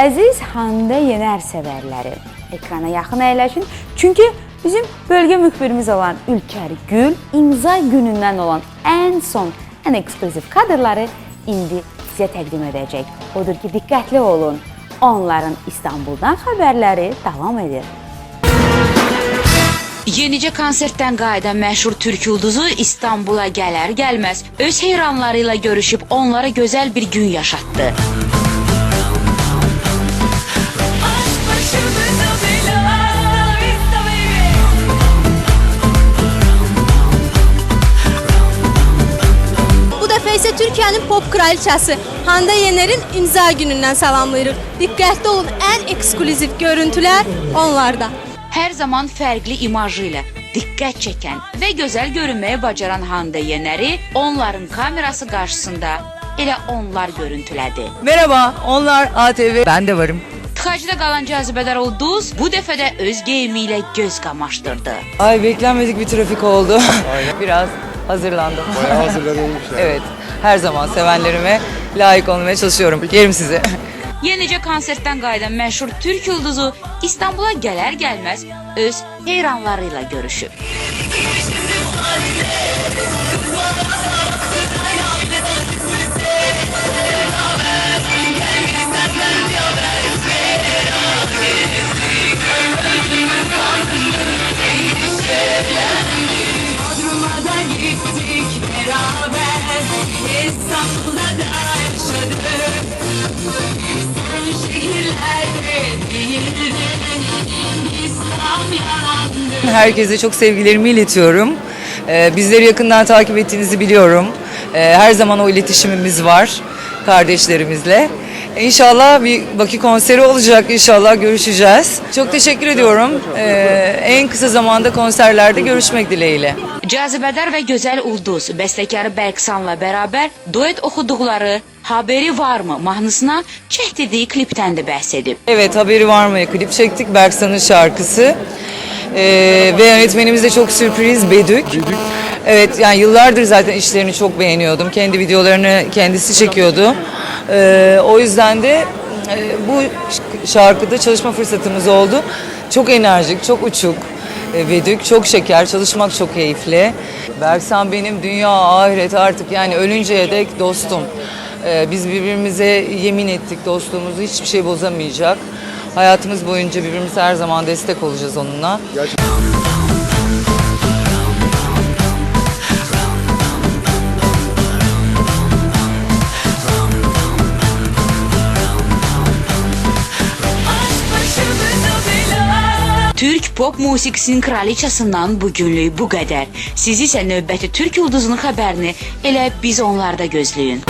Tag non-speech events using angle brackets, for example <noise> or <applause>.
Əziz Hande Yener sevərləri, ekrana yaxın əyləşin. Çünki bizim bölgə müxbirimiz olan Ülkər Gül imza günündən olan ən son, ən ekskluziv kadrları indi sizə təqdim edəcək. Odur ki, diqqətli olun. Onların İstanbuldan xəbərləri davam edir. Yenicə konsertdən qayıdan məşhur türk ulduzu İstanbula gələr gəlməz öz heyranları ilə görüşüb onlara gözəl bir gün yaşatdı. Bu dəfə isə Türkiyənin pop kraliçası Hande Yener'in imza günündən salamlayırıq. Diqqətli olun, ən ekskluziv görüntülər onlarda. Hər zaman fərqli imajı ilə diqqət çəkən və gözəl görünməyi bacaran Hande Yeneri onların kamerası qarşısında elə onlar görüntülədi. Merhaba, onlar ATV. Ben de varım. Tıxacda qalan cazibədar ulduz bu dəfə də öz geyimi ilə göz qamaşdırdı. Ay beklenmedik bir trafik oldu. <laughs> Biraz hazırlandım. Bayağı <laughs> hazırlanılmış yani. evet, her zaman sevenlerime layık olmaya çalışıyorum. Yerim sizi. <laughs> Yenicə konsertdən qayıdan məşhur türk ulduzu İstanbula gələr gəlməz öz heyranları ilə görüşüb. Herkese çok sevgilerimi iletiyorum. Ee, bizleri yakından takip ettiğinizi biliyorum. Ee, her zaman o iletişimimiz var kardeşlerimizle. İnşallah bir Bakü konseri olacak. İnşallah görüşeceğiz. Çok teşekkür ediyorum. Ee, en kısa zamanda konserlerde görüşmek dileğiyle. Cazibədar və gözəl ulduz bəstəkarı Bərksanla bərabər duet oxuduqları Haberi varmı mahnısına çəkdirdiyi klipdən də bəhs edib. Evet haberi var mı? Klip çektik Berksan'ın şarkısı. Ee, ve yönetmenimiz de çok sürpriz Bedük. Evet yani yıllardır zaten işlerini çok beğeniyordum. Kendi videolarını kendisi çekiyordu. Ee, o yüzden de e, bu şarkıda çalışma fırsatımız oldu. Çok enerjik, çok uçuk. E, Bedük çok şeker, çalışmak çok keyifli. Berksan benim dünya ahiret artık yani ölünceye dek dostum. Ee, biz birbirimize yemin ettik dostluğumuzu hiçbir şey bozamayacak. Hayatımız boyunca birbirimize her zaman destek olacağız onunla. Aşk Türk pop musiqisinin kraliçasından bu günlük bu qədər. Siz isə növbəti türk ulduzunun xəbərini elə biz onlarda gözləyin.